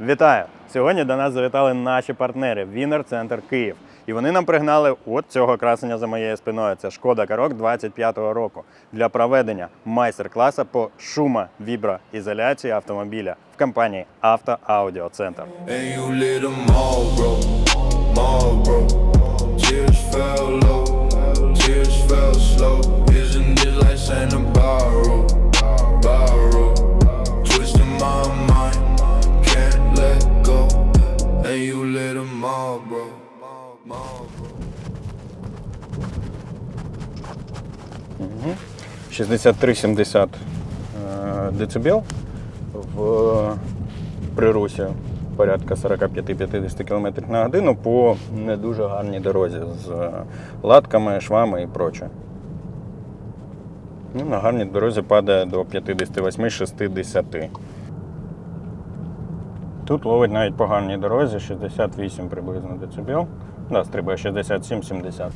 Вітаю! Сьогодні до нас завітали наші партнери Вінер Центр Київ. І вони нам пригнали от цього красення за моєю спиною. Це Шкода Карок 25-го року для проведення майстер-класу по шумовіброізоляції автомобіля в компанії Авто Аудіо Центр. And 63-70 е, децибел в прирусі порядка 45-50 км на годину по не дуже гарній дорозі з латками, швами і проче. Ну, на гарній дорозі падає до 58-60. Тут ловить навіть по гарній дорозі 68 приблизно децибел. Да, стрибає 67-70.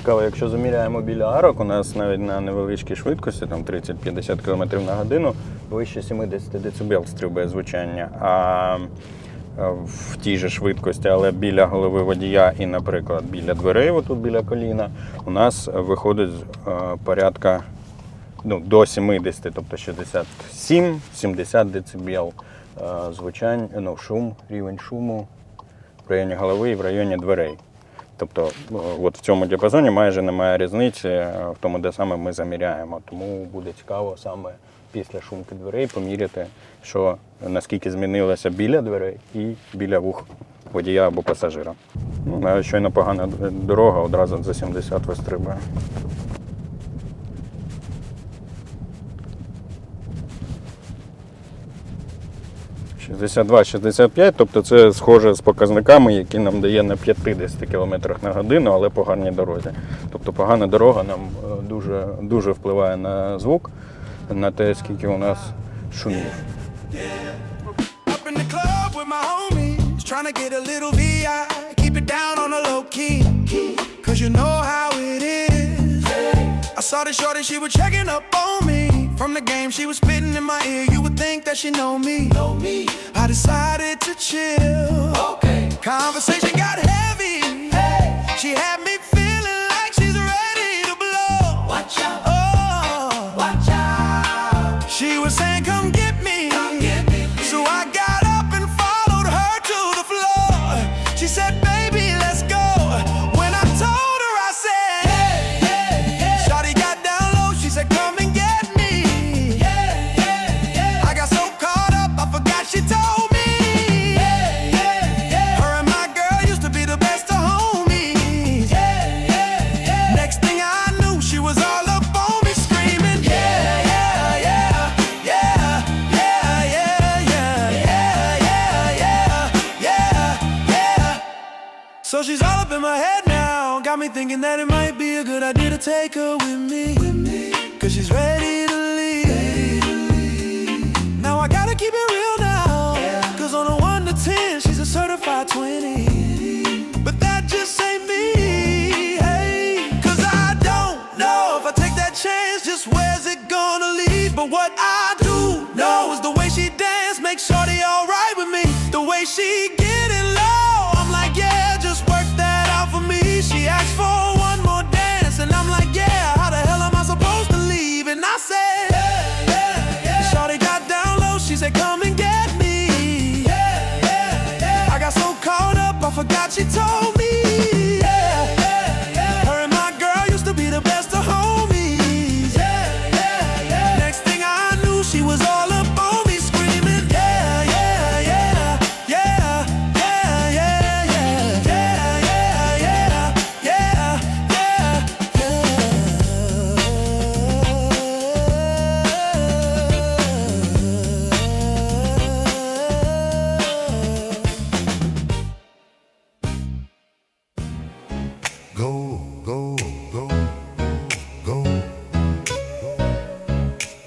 Цікаво, якщо заміряємо біля арок, у нас навіть на невеличкій швидкості, там 30-50 км на годину, вище 70 дБ стрибає звучання. А е, в тій же швидкості, але біля голови водія і, наприклад, біля дверей, отут біля коліна, у нас виходить е, порядка ну, до 70, тобто 67-70 дБ е, звучань, ну, шум, рівень шуму в районі голови і в районі дверей. Тобто, ну, от в цьому діапазоні майже немає різниці е, в тому, де саме ми заміряємо. Тому буде цікаво саме після шумки дверей поміряти, що наскільки змінилося біля дверей і біля вух водія або пасажира. Ну, щойно погана дорога одразу за 70 вистрибує. – 62-65, тобто це схоже з показниками, які нам дає на 50 км на годину, але по гарній дорозі. Тобто погана дорога нам е, дуже, дуже впливає на звук, на те, скільки у нас шумів. I saw the shorty, she was checking up on me. From the game, she was spitting in my ear. You would think that she know me. Know me. I decided Got me thinking that it might be a good idea to take her with me. Cause she's ready to leave. Now I gotta keep it real now. Cause on a 1 to 10, she's a certified 20. But that just ain't me. Hey, cause I don't know if I take that chance, just where's it gonna lead? But what I do know is the way she dance makes Shorty alright with me. The way she she told me. Go, go, go, go,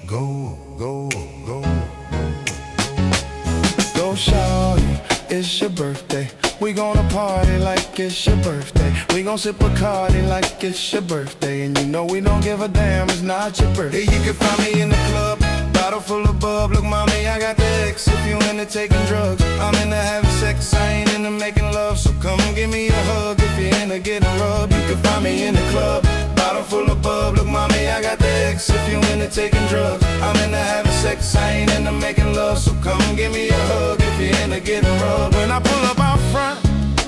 go, go, go. Go shawty, it's your birthday. We gonna party like it's your birthday. We gon' sip a cardi like it's your birthday. And you know we don't give a damn, it's not your birthday. You can find me in the club, Bottle full of bub, look, mommy, I got the X. If you into taking drugs, I'm into having sex. I ain't into making love, so come give me a hug. You're into getting rubbed, you can find me in the club. Bottle full of bub, look, mommy, I got the X. If you into taking drugs, I'm into having sex. I ain't into making love, so come give me a hug. If you're into getting rubbed, when I pull up out front,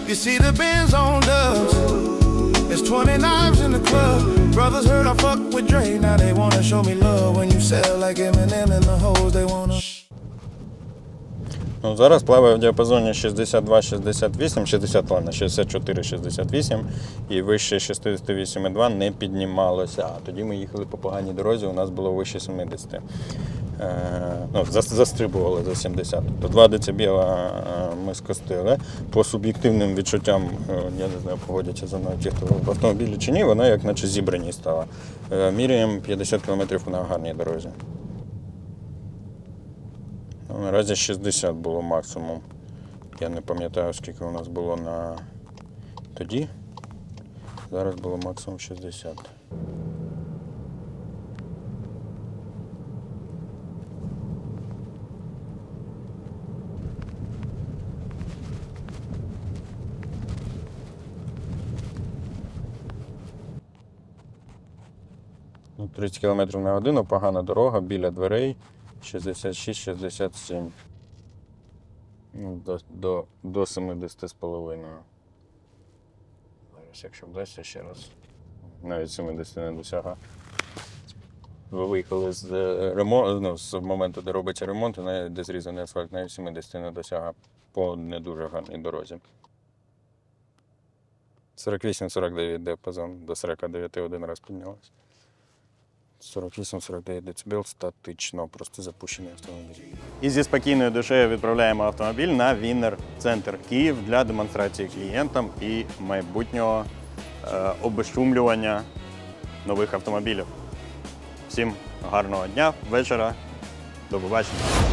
you see the Benz on dubs. There's 20 knives in the club. Brothers heard I fuck with Dre. Now they wanna show me love when you sell like Eminem and the hoes they wanna. Ну, зараз плаває в діапазоні 62-68, 60, ладно, 64-68 і вище 68,2 не піднімалося. А тоді ми їхали по поганій дорозі, у нас було вище 70. Е, ну, застрибували за 70. Тобто 2 децибіла е, ми скостили. По суб'єктивним відчуттям, е, я не знаю, погодяться за мною ті, хто в автомобілі чи ні, вона як наче зібрані стала. Е, міряємо 50 км на гарній дорозі. Наразі 60 було максимум. Я не пам'ятаю, скільки у нас було на тоді. Зараз було максимум 60. Ну, 30 км на годину, погана дорога, біля дверей 66-67. Ну, До, до, до 70 з половиною. Зараз, якщо вдасться ще раз. Навіть 70 не досяга. Ви виїхали з ремонту, ну, з моменту, де робиться ремонт, навіть де зрізаний асфальт, навіть 70 не досяга по не дуже гарній дорозі. 48-49 діапазон, до 49 один раз піднялась. 48-49 дБ статично, просто запущений автомобіль. І зі спокійною душею відправляємо автомобіль на Віннер Центр Київ для демонстрації клієнтам і майбутнього е, обешумлювання нових автомобілів. Всім гарного дня, вечора, до побачення.